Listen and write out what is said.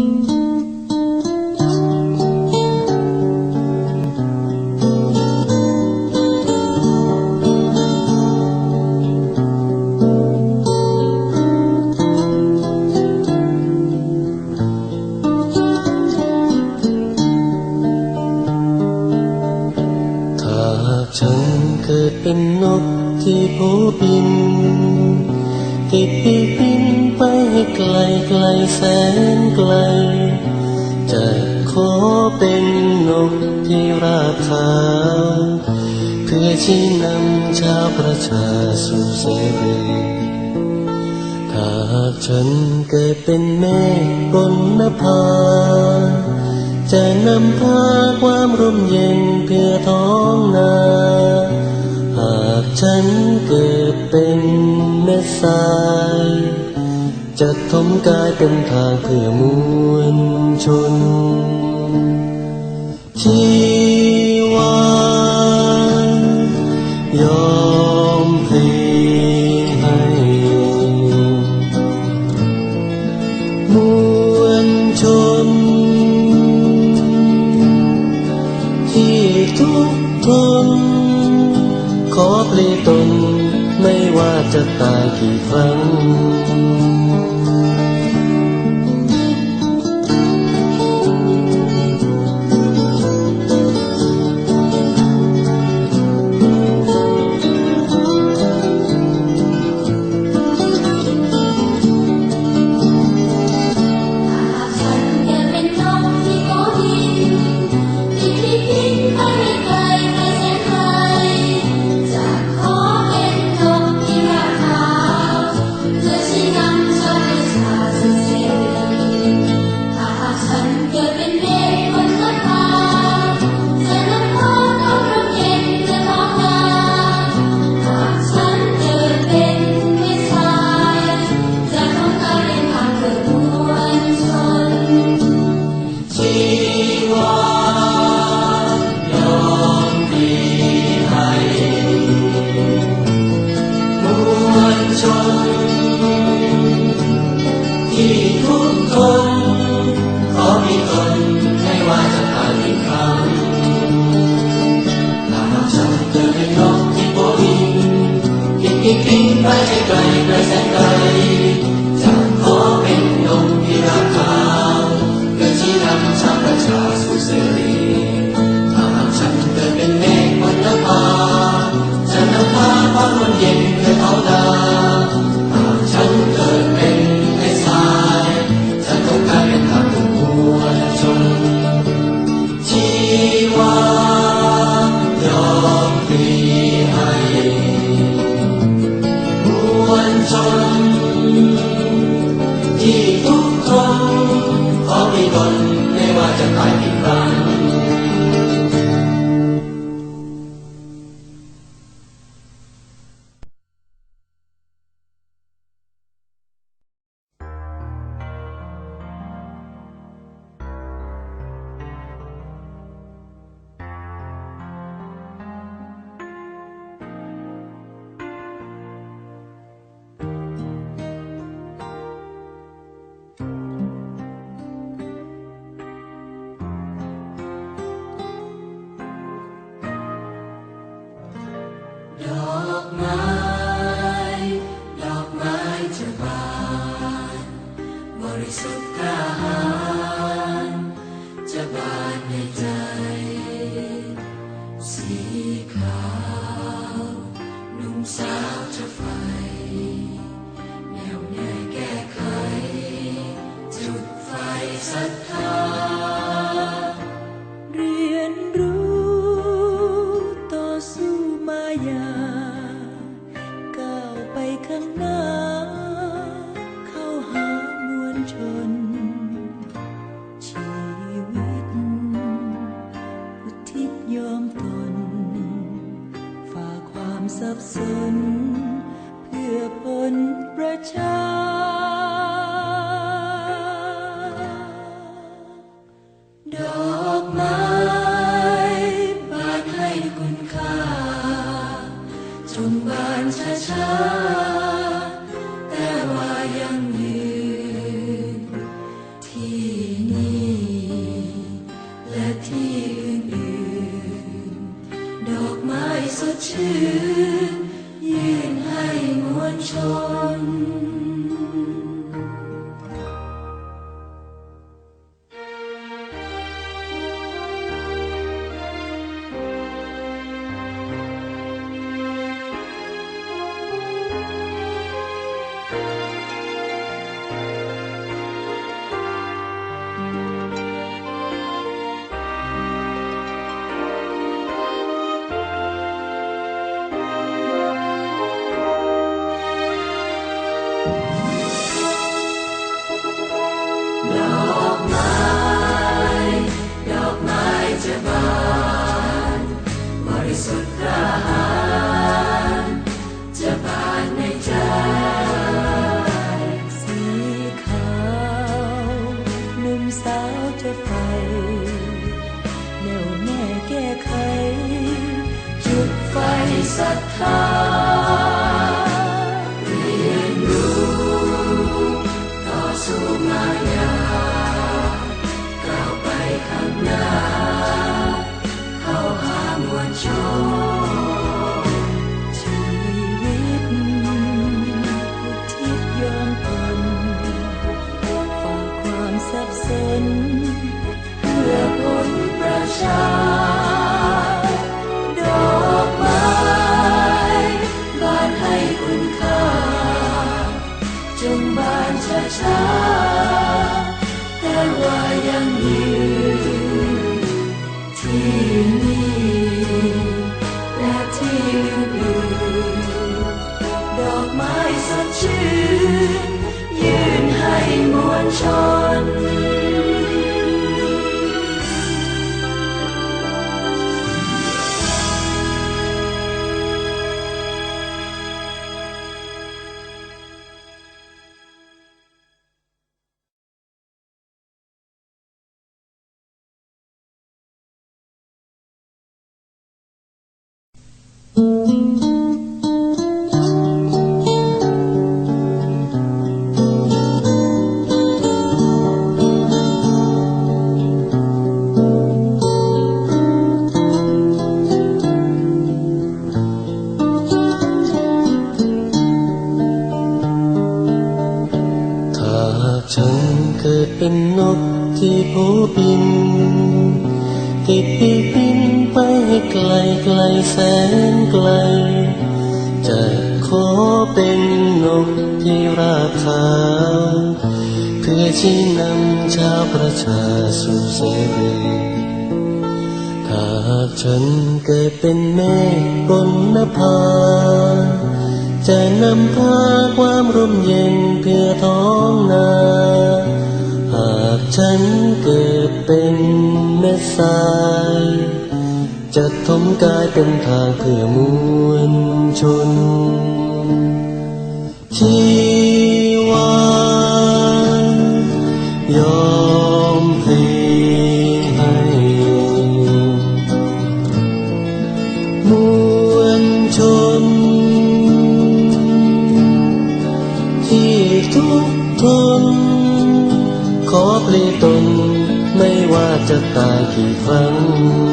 ถ้าฉันเกิดเป็นนกที่โผบิน ติดปีกบินไปให้ไกลไกลแสนไกล จะขอเป็นนกที่ราบขาวเพื่อชี้นำชาวประชาสู่เสรีถ้าหากฉันเกิดเป็นเมฆบนนภา จะนำพาความร่มเย็นเพื่อท้องนา หากฉันเกิด เม็ดทราย จะทมกายเป็นทางเพื่อมวลชน ที่วานยอมพลีให้มวลชน ที่ทุกทนขอปลีตน ไม่ว่าจะตายกี่ครั้ง ที่ทิ้งไปให้ไกลไปแสนไกลจะขอเป็นนมที่รักขาวเพื่อชี้นำชาวประชาสู่เสรีถ้าหากฉันเกิดเป็นเมฆบนนภาจะนำพาความร่มเย็น ต บริ สับสน เพื่อผลประชา ดอกไม้บานให้คุณค่า จงบานช้าๆแต่ว่ายัง Christ. ฉันเกิดเป็นนกที่ผู้บินติดปี ไกลไกลแสนไกล จะขอเป็นนกที่ราบาเพื่อที่นำชาวประชาสู่เสรีถ้าหากฉันเกิดเป็นเมฆบนนภา จะนำพาความร่มเย็นเพื่อท้องนาหากฉันเกิดเป็นเมฆดทราย จะดทมกายเป็นทางเพื่อมวลชน ที่วางยอมเพลงให้มวลชน ที่ทุกทน ขอเปลี่ยนตนไม่ว่าจะตายกี่ครั้ง